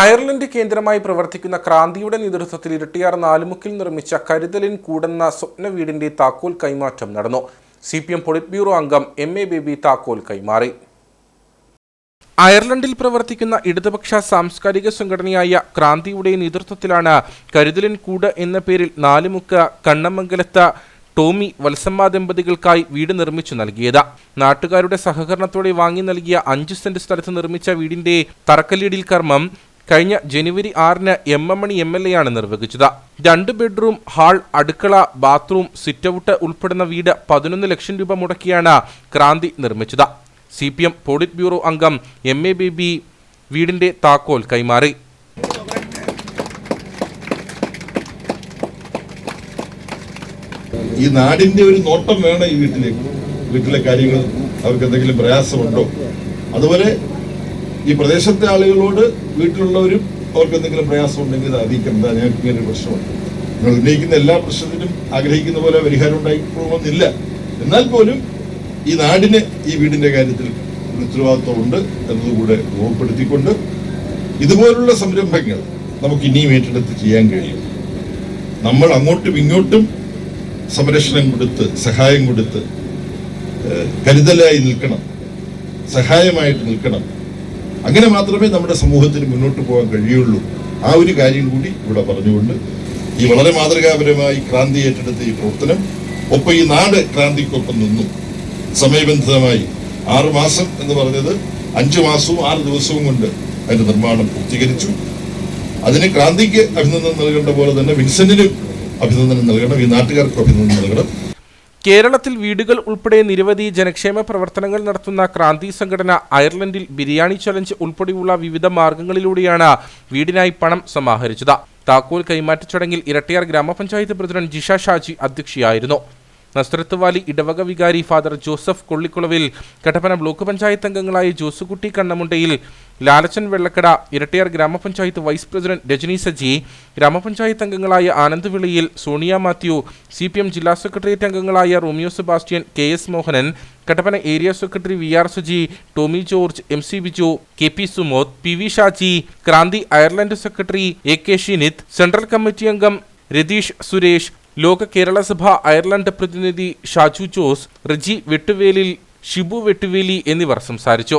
Ireland കേന്ദ്രമായി പ്രവർത്തിക്കുന്ന ക്രാന്തിയുടെ നേതൃത്വത്തിൽ ഇരട്ടിയാർ നാലുമുക്കിൽ നിർമ്മിച്ച കരുതലിൻ കൂടെന്ന സ്വപ്ന വീടിന്റെ താക്കോൽ കൈമാറ്റം നടന്നു. C P M polit bureau അംഗം എം എ ബേബി താക്കോൽ കൈമാറി. അയർലൻഡിൽ പ്രവർത്തിക്കുന്ന ഇടതുപക്ഷ സാംസ്കാരിക സംഘടനയായ ക്രാന്തിയുടെ നേതൃത്വത്തിലാണ് കരുതലിൻ കൂട് എന്ന പേരിൽ നാലുമുക്ക് കണ്ണമംഗലത്ത് ടോമി വത്സമ്മ ദമ്പതികൾക്കായി വീട് നിർമ്മിച്ചു നൽകിയത്. നാട്ടുകാരുടെ സഹകരണത്തോടെ വാങ്ങി നൽകിയ അഞ്ച് സെന്റ് സ്ഥലത്ത് നിർമ്മിച്ച വീടിന്റെ തറക്കല്ലിടിൽ കർമ്മം കഴിഞ്ഞ ജനുവരി ആറിന് M M Mani M L A ആണ് നിർവഹിച്ചത്. രണ്ട് ബെഡ്റൂം ഹാൾ അടുക്കള ബാത്റൂം സിറ്റൌട്ട് ഉൾപ്പെടുന്ന വീട് പതിനൊന്ന് ലക്ഷം രൂപ മുടക്കിയാണ് ക്രാന്തി നിർമ്മിച്ചത്. C P M polit bureau അംഗം എം എ ബേബി വീടിന്റെ താക്കോൽ കൈമാറി. ഈ നാടിന്റെ ഒരു നോട്ടം വേണം ഈ വീട്ടിലേക്ക്. വീട്ടിലെ കാര്യങ്ങൾ അവർക്ക് എന്തെങ്കിലും പ്രയാസമുണ്ടോ? അതുപോലെ ഈ പ്രദേശത്തെ ആളുകളോട് വീട്ടിലുള്ളവരും അവർക്ക് എന്തെങ്കിലും പ്രയാസം ഉണ്ടെങ്കിൽ അത് അറിയിക്കണം ഞങ്ങൾക്ക് ഇങ്ങനെ ഒരു പ്രശ്നമുണ്ട്. നിങ്ങൾ ഉന്നയിക്കുന്ന എല്ലാ പ്രശ്നത്തിനും ആഗ്രഹിക്കുന്ന പോലെ പരിഹാരം ഉണ്ടായിക്കൊള്ളുമെന്നില്ല എന്നാൽ പോലും ഈ നാടിന് ഈ വീടിന്റെ കാര്യത്തിൽ ഒരു ഉത്തരവാദിത്വമുണ്ട് എന്നതുകൂടെ ഓർപ്പെടുത്തിക്കൊണ്ട് ഇതുപോലുള്ള സംരംഭങ്ങൾ നമുക്ക് ഇനിയും ഏറ്റെടുത്ത് ചെയ്യാൻ കഴിയും. നമ്മൾ അങ്ങോട്ടും ഇങ്ങോട്ടും സംരക്ഷണം കൊടുത്ത് സഹായം കൊടുത്ത് കരുതലായി നിൽക്കണം. സഹായമായിട്ട് നിൽക്കണം. അങ്ങനെ മാത്രമേ നമ്മുടെ സമൂഹത്തിന് മുന്നോട്ട് പോകാൻ കഴിയുള്ളൂ. ആ ഒരു കാര്യം കൂടി ഇവിടെ പറഞ്ഞുകൊണ്ട് ഈ വളരെ മാതൃകാപരമായി ക്രാന്തി ഏറ്റെടുത്ത ഈ പ്രവർത്തനം ഒപ്പം ഈ നാട് ക്രാന്തിക്കൊപ്പം നിന്നു. സമയബന്ധിതമായി ആറു മാസം എന്ന് പറഞ്ഞത് അഞ്ചു മാസവും ആറ് ദിവസവും കൊണ്ട് അതിന്റെ നിർമ്മാണം പൂർത്തീകരിച്ചു. അതിന് ക്രാന്തിക്ക് അഭിനന്ദനം നൽകേണ്ട പോലെ തന്നെ വിൻസെന്റിനും അഭിനന്ദനം നൽകണം ഈ നാട്ടുകാർക്കും അഭിനന്ദനം നൽകണം. കേരളത്തിൽ വീടുകൾ ഉൾപ്പെടെ നിരവധി ജനക്ഷേമ പ്രവർത്തനങ്ങൾ നടത്തുന്ന ക്രാന്തി സംഘടന അയർലൻഡിൽ ബിരിയാണി ചലഞ്ച് ഉൾപ്പെടെയുള്ള വിവിധ മാർഗങ്ങളിലൂടെയാണ് വീടിനായി പണം സമാഹരിച്ചത്. താക്കോൽ കൈമാറ്റ ചടങ്ങിൽ ഇരട്ടിയാർ ഗ്രാമപഞ്ചായത്ത് പ്രസിഡന്റ് ജിഷ ഷാജി അധ്യക്ഷയായിരുന്നു. നസ്രത്ത് വാലി ഇടവക വികാരി father Joseph കൊള്ളിക്കുളവിൽ Kattappana block panchayat അംഗങ്ങളായ ജോസുകുട്ടി കണ്ണമുണ്ടയിൽ ലാലച്ചൻ വെള്ളക്കട ഇരട്ടിയാർ ഗ്രാമപഞ്ചായത്ത് വൈസ് പ്രസിഡന്റ് രജനി സജി ഗ്രാമപഞ്ചായത്ത് അംഗങ്ങളായ Anand വിളിയിൽ Sonia Mathew C P M ജില്ലാ സെക്രട്ടേറിയറ്റ് അംഗങ്ങളായ Romeo Sebastian K S Mohanan Kattappana area secretary V R Suji Tomy George M C Biju K P Sumod P V Shaji Kranthi Ireland secretary A K Shinith central committee അംഗം രതീഷ് സുരേഷ് ലോക കേരള സഭ Ireland പ്രതിനിധി ഷാജു ജോസ് റിജി വെട്ടുവേലിൽ ഷിബു വെട്ടുവേലി എന്നിവർ സംസാരിച്ചു.